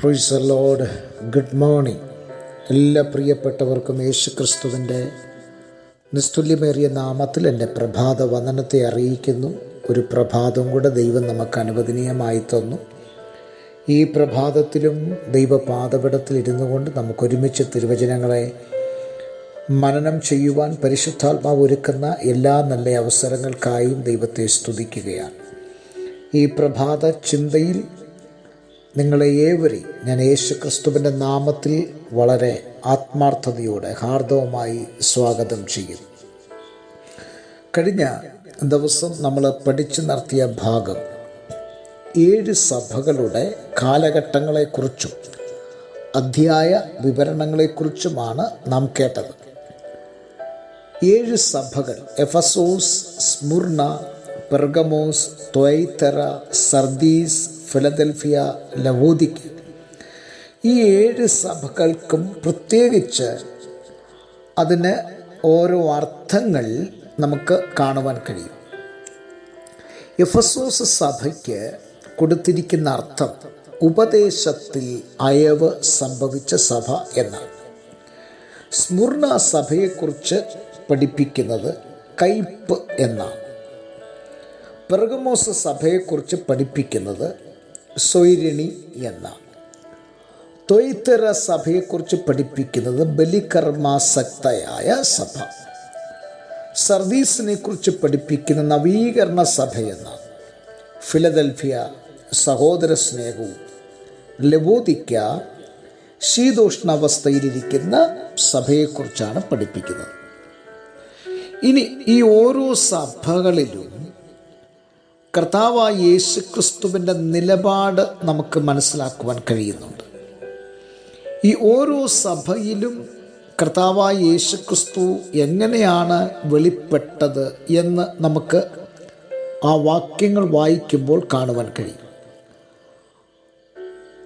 പ്രൊയ്സ് load good morning എല്ലാ പ്രിയപ്പെട്ടവർക്കും യേശു ക്രിസ്തുവിന്റെ നിസ്തുല്യമേറിയ നാമത്തിൽ എന്റെ പ്രഭാത വന്ദനത്തെ അറിയിക്കുന്നു. ഒരു പ്രഭാതം കൂടെ ദൈവം നമുക്ക് അനുവദനീയമായി തന്നു. ഈ പ്രഭാതത്തിലും ദൈവപാദപിടത്തിൽ ഇരുന്നു കൊണ്ട് നമുക്കൊരുമിച്ച് തിരുവചനങ്ങളെ മനനം ചെയ്യുവാൻ പരിശുദ്ധാത്മാവ് ഒരുക്കുന്ന എല്ലാ നല്ല അവസരങ്ങൾക്കായും ദൈവത്തെ സ്തുതിക്കുകയാണ്. ഈ പ്രഭാത ചിന്തയിൽ നിങ്ങളെ ഏവരെയും ഞാൻ യേശു ക്രിസ്തുവിന്റെ നാമത്തിൽ വളരെ ആത്മാർത്ഥതയോടെ ഹാർദവമായി സ്വാഗതം ചെയ്യുന്നു. കഴിഞ്ഞ ദിവസം നമ്മൾ പഠിച്ചു നടത്തിയ ഭാഗം ഏഴ് സഭകളുടെ കാലഘട്ടങ്ങളെക്കുറിച്ചും അധ്യായ വിവരണങ്ങളെക്കുറിച്ചുമാണ് നാം കേട്ടത്. ഏഴ് സഭകൾ Ephesus Smyrna Pergamos Thyatira Sardis Philadelphia Laodicea ഈ ഏഴ് സഭകൾക്കും പ്രത്യേകിച്ച് അതിന് ഓരോ അർത്ഥങ്ങൾ നമുക്ക് കാണുവാൻ കഴിയും. എഫസോസ് സഭയ്ക്ക് കൊടുത്തിരിക്കുന്ന അർത്ഥം ഉപദേശത്തിൽ അയവ് സംഭവിച്ച സഭ എന്നാണ്. സ്മുർണ സഭയെക്കുറിച്ച് പഠിപ്പിക്കുന്നത് കയ്പ് എന്നാണ്. പെർഗമോസ് സഭയെക്കുറിച്ച് പഠിപ്പിക്കുന്നത് സ്വൈരിണി എന്നാണ് തൊയ്ത്തര സഭയെക്കുറിച്ച് പഠിപ്പിക്കുന്നത് ബലികർമാസക്തയായ സഭ. സർവീസിനെ കുറിച്ച് പഠിപ്പിക്കുന്ന നവീകരണ സഭ എന്നാണ് ഫിലദൽഫിയ സഹോദര സ്നേഹവും ലബോദിക്ക ശീതോഷ്ണാവസ്ഥയിലിരിക്കുന്ന സഭയെക്കുറിച്ചാണ് പഠിപ്പിക്കുന്നത്. ഇനി ഈ ഓരോ സഭകളിലും കർത്താവായ യേശു ക്രിസ്തുവിന്റെ നിലപാട് നമുക്ക് മനസ്സിലാക്കുവാൻ കഴിയുന്നുണ്ട്. ഈ ഓരോ സഭയിലും കർത്താവായ യേശു ക്രിസ്തു എങ്ങനെയാണ് വെളിപ്പെട്ടത് എന്ന് നമുക്ക് ആ വാക്യങ്ങൾ വായിക്കുമ്പോൾ കാണുവാൻ കഴിയും.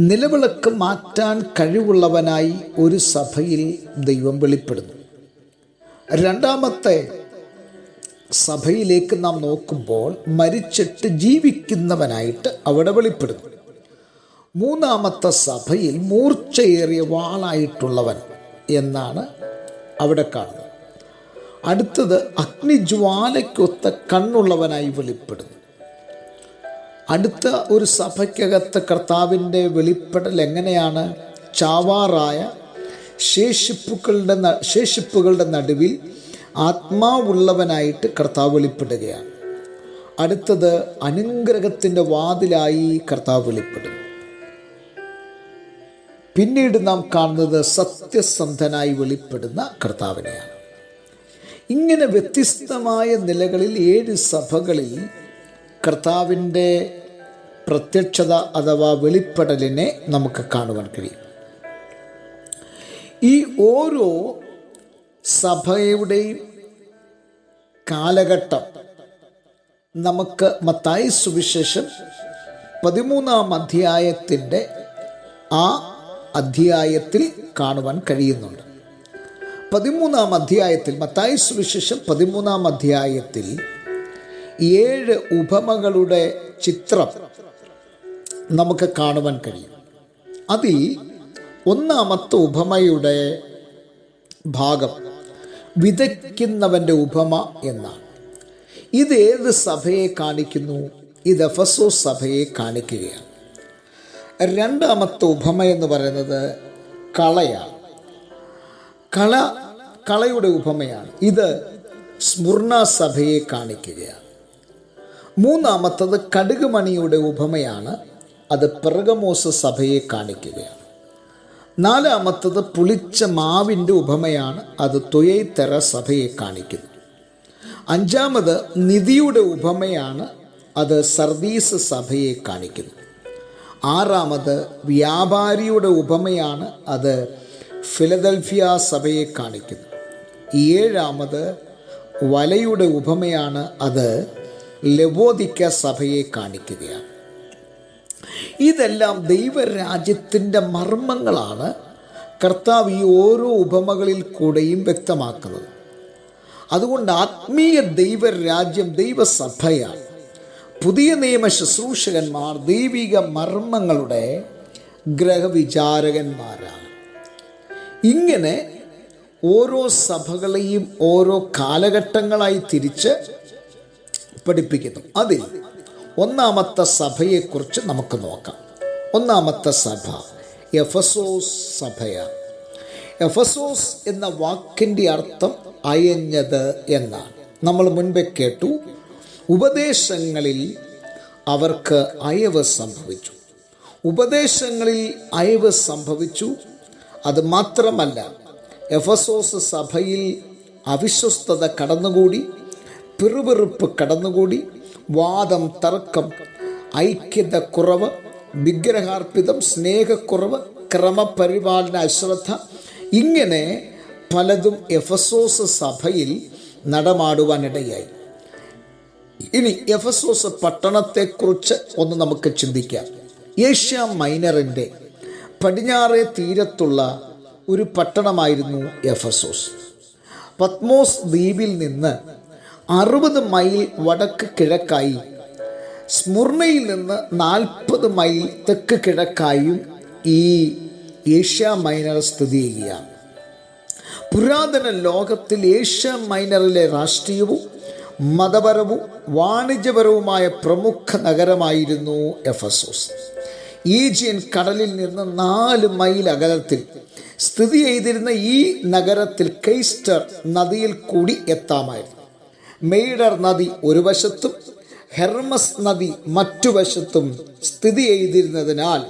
നിലവിളക്ക് മാറ്റാൻ കഴിവുള്ളവനായി ഒരു സഭയിൽ ദൈവം വെളിപ്പെടുന്നു. രണ്ടാമത്തെ സഭയിലേക്ക് നാം നോക്കുമ്പോൾ മരിച്ചിട്ട് ജീവിക്കുന്നവനായിട്ട് അവിടെ വെളിപ്പെടുന്നു. മൂന്നാമത്തെ സഭയിൽ മൂർച്ചയേറിയ വാളായിട്ടുള്ളവൻ എന്നാണ് അവിടെ കാണുന്നത്. അടുത്തത് അഗ്നിജ്വാലയ്ക്കൊത്ത കണ്ണുള്ളവനായി വെളിപ്പെടുന്നു. അടുത്ത ഒരു സഭയ്ക്കകത്ത് കർത്താവിന്റെ വെളിപ്പെടൽ എങ്ങനെയാണ്? ചാവാറായ ശേഷിപ്പുകളുടെ ശേഷിപ്പുകളുടെ നടുവിൽ ആത്മാവുള്ളവനായിട്ട് കർത്താവ് വെളിപ്പെടുകയാണ്. അടുത്തത് അനുഗ്രഹത്തിന്റെ വാതിലായി കർത്താവ് വെളിപ്പെടും പിന്നീട് നാം കാണുന്നത് സത്യസന്ധനായി വെളിപ്പെടുന്ന കർത്താവിനെയാണ്. ഇങ്ങനെ വ്യത്യസ്തമായ നിലകളിൽ ഏഴ് സഭകളിൽ കർത്താവിന്റെ പ്രത്യക്ഷത അഥവാ വെളിപ്പെടലിനെ നമുക്ക് കാണുവാൻ കഴിയും. ഈ ഓരോ സഭയുടെയും കാലഘട്ടം. നമുക്ക് മത്തായി സുവിശേഷം പതിമൂന്നാം അധ്യായത്തിന്റെ ആ അധ്യായത്തിൽ കാണുവാൻ കഴിയുന്നുണ്ട്. പതിമൂന്നാം അധ്യായത്തിൽ മത്തായി സുവിശേഷം പതിമൂന്നാം അധ്യായത്തിൽ ഏഴ് ഉപമകളുടെ ചിത്രം നമുക്ക് കാണുവാൻ കഴിയും. അതിൽ ഒന്നാമത്തെ ഉപമയുടെ ഭാഗം വിതയ്ക്കുന്നവന്റെ ഉപമ എന്നാണ്. ഇത് ഏത് സഭയെ കാണിക്കുന്നു? ഇത് എഫസോ സഭയെ കാണിക്കുകയാണ്. രണ്ടാമത്തെ ഉപമ എന്ന് പറയുന്നത് കളയാണ്. കള കളയുടെ ഉപമയാണ്. ഇത് സ്മുർണ സഭയെ കാണിക്കുകയാണ്. മൂന്നാമത്തത് കടുകുമണിയുടെ ഉപമയാണ്. അത് പെർഗമോസ സഭയെ കാണിക്കുകയാണ്. നാലാമത്തത് പുളിച്ച മാവിന്റെ ഉപമയാണ് അത് തൊയൈത്തറ സഭയെ കാണിക്കുന്നു അഞ്ചാമത് നിധിയുടെ ഉപമയാണ് അത് സർദീസ് സഭയെ കാണിക്കുന്നു ആറാമത് വ്യാപാരിയുടെ ഉപമയാണ് അത് ഫിലദൽഫിയ സഭയെ കാണിക്കുന്നു ഏഴാമത് വലയുടെ ഉപമയാണ് അത് ലവോദിക്ക സഭയെ കാണിക്കുകയാണ്. ഇതെല്ലാം ദൈവരാജ്യത്തിന്റെ മർമ്മങ്ങളാണ് കർത്താവ് ഈ ഓരോ ഉപമകളിൽ കൂടെയും വ്യക്തമാക്കുന്നത്. അതുകൊണ്ട് ആത്മീയ ദൈവരാജ്യം ദൈവസഭയാണ് പുതിയ നിയമ ശുശ്രൂഷകന്മാർ ദൈവിക മർമ്മങ്ങളുടെ ഗ്രഹവിചാരകന്മാരാണ്. ഇങ്ങനെ ഓരോ സഭകളെയും ഓരോ കാലഘട്ടങ്ങളായി തിരിച്ച് പഠിപ്പിക്കുന്നു. അതിൽ ഒന്നാമത്തെ സഭയെക്കുറിച്ച് നമുക്ക് നോക്കാം. ഒന്നാമത്തെ സഭ എഫസോസ് സഭയാണ് എഫസോസ് എന്ന വാക്കിന്റെ അർത്ഥം അയഞ്ഞത് എന്നാണ്. നമ്മൾ മുൻപേ കേട്ടു ഉപദേശങ്ങളിൽ അവർക്ക് അയവ് സംഭവിച്ചു. ഉപദേശങ്ങളിൽ അയവ് സംഭവിച്ചു. അത് മാത്രമല്ല എഫസോസ് സഭയിൽ അവിശ്വസ്തത കടന്നുകൂടി പിറുപിറുപ്പ് കടന്നുകൂടി വാദം തർക്കം ഐക്യത കുറവ് വിഗ്രഹാർപ്പിതം സ്നേഹക്കുറവ് ക്രമപരിപാലന അശ്രദ്ധ ഇങ്ങനെ പലതും എഫസോസ് സഭയിൽ നടമാടുവാനിടയായി. ഇനി എഫസോസ് പട്ടണത്തെക്കുറിച്ച് ഒന്ന് നമുക്ക് ചിന്തിക്കാം. ഏഷ്യ മൈനറിന്റെ പടിഞ്ഞാറേ തീരത്തുള്ള ഒരു പട്ടണമായിരുന്നു എഫസോസ്. പത്മോസ് ദ്വീപിൽ നിന്ന് അറുപത് മൈൽ വടക്ക് കിഴക്കായി. സ്മുർണയിൽ നിന്ന് നാൽപ്പത് മൈൽ തെക്ക് കിഴക്കായും ഈ ഏഷ്യ മൈനർ സ്ഥിതി ചെയ്യുകയാണ്. പുരാതന ലോകത്തിൽ ഏഷ്യ മൈനറിലെ രാഷ്ട്രീയവും മതപരവും വാണിജ്യപരവുമായ പ്രമുഖ നഗരമായിരുന്നു എഫസോസ്. ഈജിയൻ കടലിൽ നിന്ന് നാല് മൈൽ അകലത്തിൽ സ്ഥിതി ചെയ്തിരുന്ന ഈ നഗരത്തിൽ കെയ്സ്റ്റർ നദിയിൽ കൂടി എത്താമായിരുന്നു. മെയ്ഡർ നദി ഒരു വശത്തും ഹെർമസ് നദി മറ്റു വശത്തും സ്ഥിതി ചെയ്തിരുന്നതിനാൽ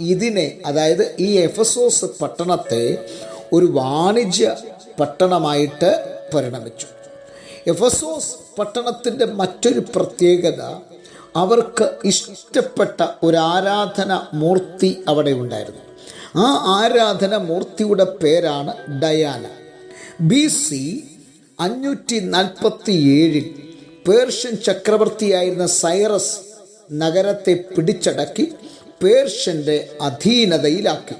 ഇതിനെ അതായത് ഈ എഫസോസ് പട്ടണത്തെ ഒരു വാണിജ്യ പട്ടണമായിട്ട് പരിണമിച്ചു. എഫസോസ് പട്ടണത്തിന്റെ മറ്റൊരു പ്രത്യേകത അവർക്ക് ഇഷ്ടപ്പെട്ട ഒരു ആരാധന മൂർത്തി അവിടെ ഉണ്ടായിരുന്നു. ആ ആരാധന മൂർത്തിയുടെ പേരാണ് ഡയാന. ബി സി അഞ്ഞൂറ്റി നാൽപ്പത്തി ഏഴിൽ പേർഷ്യൻ ചക്രവർത്തിയായിരുന്ന സൈറസ് നഗരത്തെ പിടിച്ചടക്കി പേർഷ്യന്റെ അധീനതയിലാക്കി.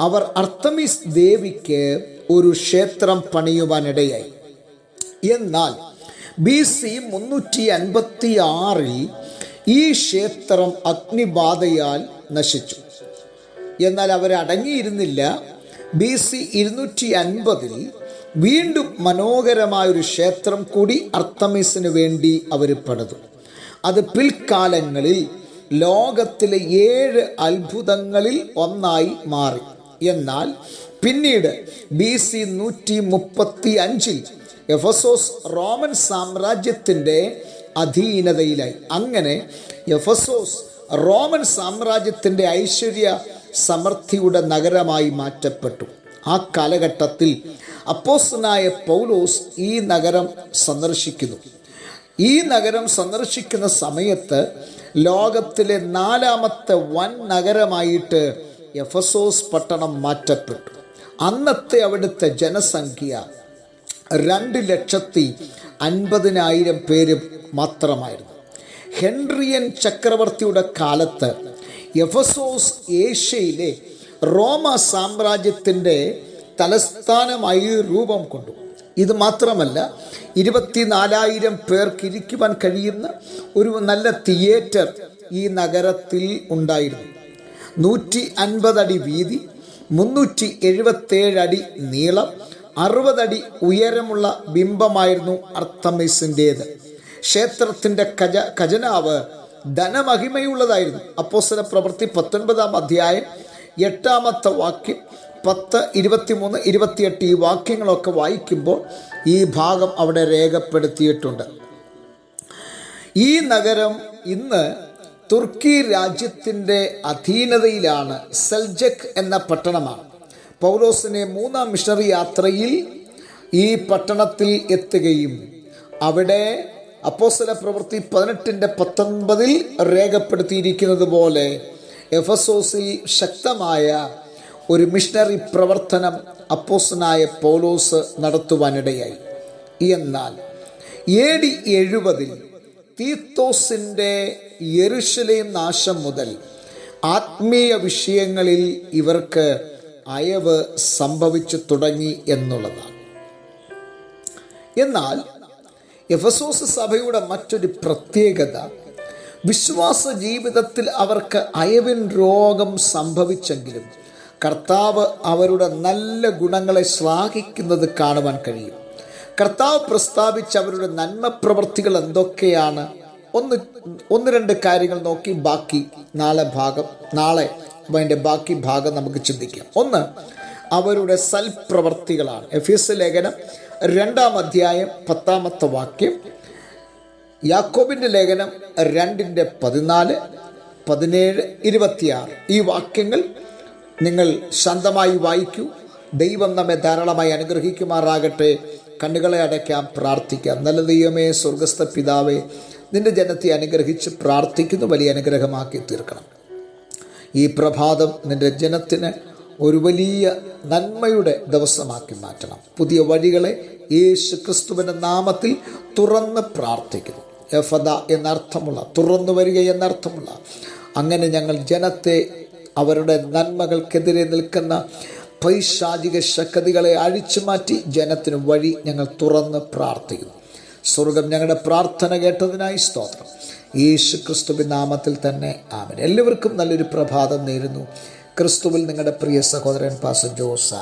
അവർ അർത്തമിസ് ദേവിക്ക് ഒരു ക്ഷേത്രം പണിയുവാനിടയായി. എന്നാൽ ബി സി മുന്നൂറ്റി അൻപത്തി ആറിൽ ഈ ക്ഷേത്രം അഗ്നിബാധയാൽ നശിച്ചു. എന്നാൽ അവരടങ്ങിയിരുന്നില്ല. ബി സി ഇരുന്നൂറ്റി അൻപതിൽ വീണ്ടും മനോഹരമായൊരു ക്ഷേത്രം കൂടി അർത്തമിസിന് വേണ്ടി അവർ പണിതു. അത് പിൽക്കാലങ്ങളിൽ ലോകത്തിലെ ഏഴ് അത്ഭുതങ്ങളിൽ ഒന്നായി മാറി. എന്നാൽ പിന്നീട് ബി സി നൂറ്റി മുപ്പത്തി അഞ്ചിൽ എഫസോസ് റോമൻ സാമ്രാജ്യത്തിന്റെ അധീനതയിലായി. അങ്ങനെ എഫസോസ് റോമൻ സാമ്രാജ്യത്തിന്റെ ഐശ്വര്യ സമൃദ്ധിയുടെ നഗരമായി മാറ്റപ്പെട്ടു. ആ കാലഘട്ടത്തിൽ അപ്പോസനായ പൗലോസ് ഈ നഗരം സന്ദർശിക്കുന്നു. ഈ നഗരം സന്ദർശിക്കുന്ന സമയത്ത് ലോകത്തിലെ നാലാമത്തെ വൻ നഗരമായിട്ട് എഫസോസ് പട്ടണം മാറ്റപ്പെട്ടു. അന്നത്തെ അവിടുത്തെ ജനസംഖ്യ രണ്ട് ലക്ഷത്തി അൻപതിനായിരം പേര് മാത്രമായിരുന്നു. ഹെൻറിയൻ ചക്രവർത്തിയുടെ കാലത്ത് എഫസോസ് ഏഷ്യയിലെ റോമ സാമ്രാജ്യത്തിന്റെ തലസ്ഥാനമായി രൂപം കൊണ്ടു. ഇത് മാത്രമല്ല ഇരുപത്തിനാലായിരം പേർക്ക് ഇരിക്കുവാൻ കഴിയുന്ന ഒരു നല്ല തിയേറ്റർ ഈ നഗരത്തിൽ ഉണ്ടായിരുന്നു. നൂറ്റി അൻപതടി വീതി മുന്നൂറ്റി എഴുപത്തേഴ് അടി നീളം അറുപതടി ഉയരമുള്ള ബിംബമായിരുന്നു അർത്തമിസിന്റേത്. ക്ഷേത്രത്തിന്റെ ഖജ ഖജനാവ് ധനമഹിമയുള്ളതായിരുന്നു. അപ്പോസ്തല പ്രവൃത്തി പത്തൊൻപതാം അധ്യായം എട്ടാമത്തെ വാക്യം പത്ത് ഇരുപത്തിമൂന്ന് ഇരുപത്തിയെട്ട് ഈ വാക്യങ്ങളൊക്കെ വായിക്കുമ്പോൾ ഈ ഭാഗം അവിടെ രേഖപ്പെടുത്തിയിട്ടുണ്ട്. ഈ നഗരം ഇന്ന് തുർക്കി രാജ്യത്തിന്റെ അധീനതയിലാണ്. സെൽജക് എന്ന പട്ടണമാണ്. പൗലോസിനെ മൂന്നാം മിഷണറി യാത്രയിൽ ഈ പട്ടണത്തിൽ എത്തുകയും അവിടെ അപ്പോസ്തല പ്രവൃത്തി പതിനെട്ടിന്റെ പത്തൊൻപതിൽ രേഖപ്പെടുത്തിയിരിക്കുന്നത് പോലെ എഫസോസിൽ ശക്തമായ ഒരു മിഷണറി പ്രവർത്തനം അപ്പോസനായ പൗലോസ് നടത്തുവാനിടയായി. എന്നാൽ എ ഡി എഴുപതിൽ തീത്തോസിന്റെ യെരുഷലേം നാശം മുതൽ ആത്മീയ വിഷയങ്ങളിൽ ഇവർക്ക് അയവ് സംഭവിച്ചു തുടങ്ങി എന്നുള്ളതാണ്. എന്നാൽ എഫസോസ് സഭയുടെ മറ്റൊരു പ്രത്യേകത വിശ്വാസ ജീവിതത്തിൽ അവർക്ക് അയവിൻ രോഗം സംഭവിച്ചെങ്കിലും കർത്താവ് അവരുടെ നല്ല ഗുണങ്ങളെ ശ്ലാഘിക്കുന്നത് കാണുവാൻ കഴിയും. കർത്താവ് പ്രസ്താവിച്ച അവരുടെ നന്മ പ്രവൃത്തികൾ എന്തൊക്കെയാണ്? ഒന്ന് ഒന്ന് രണ്ട് കാര്യങ്ങൾ നോക്കി ബാക്കി നാളെ ഭാഗം നാളെ അതിന്റെ ബാക്കി ഭാഗം നമുക്ക് ചിന്തിക്കാം. ഒന്ന് അവരുടെ സൽപ്രവർത്തികളാണ്. എഫ് എസ് ലേഖനം രണ്ടാം അധ്യായം പത്താമത്തെ വാക്യം. യാക്കോബിന്റെ ലേഖനം രണ്ടിന്റെ പതിനാല് പതിനേഴ് ഇരുപത്തിയാറ്. ഈ വാക്യങ്ങൾ നിങ്ങൾ ശാന്തമായി വായിക്കൂ. ദൈവം നമ്മെ ധാരാളമായി അനുഗ്രഹിക്കുമാറാകട്ടെ. കണ്ണുകളെ അടയ്ക്കാം പ്രാർത്ഥിക്കാം. നല്ല ദൈവമേ സ്വർഗസ്ഥ പിതാവേ നിന്റെ ജനത്തെ അനുഗ്രഹിച്ച് പ്രാർത്ഥിക്കുന്നു വലിയ അനുഗ്രഹമാക്കി തീർക്കണം. ഈ പ്രഭാതം നിന്റെ ജനത്തിന് ഒരു വലിയ നന്മയുടെ ദിവസമാക്കി മാറ്റണം. പുതിയ വഴികളെ യേശു ക്രിസ്തുവിന്റെ നാമത്തിൽ തുറന്ന് പ്രാർത്ഥിക്കുന്നു. യഫദ എന്നർത്ഥമുള്ള തുറന്നു വരിക എന്നർത്ഥമുള്ള. അങ്ങനെ ഞങ്ങൾ ജനത്തെ അവരുടെ നന്മകൾക്കെതിരെ നിൽക്കുന്ന പൈശാചിക ശക്തികളെ അഴിച്ചു മാറ്റി ജനത്തിന് വഴി ഞങ്ങൾ തുറന്ന് പ്രാർത്ഥിക്കുന്നു. സ്വർഗം ഞങ്ങളുടെ പ്രാർത്ഥന കേട്ടതിനായി സ്തോത്രം. യേശു ക്രിസ്തുവിൻ നാമത്തിൽ തന്നെ ആമൻ. എല്ലാവർക്കും നല്ലൊരു പ്രഭാതം നേരുന്നു. ക്രിസ്തുവിൽ നിങ്ങളുടെ പ്രിയ സഹോദരൻ പാസ ജോസ്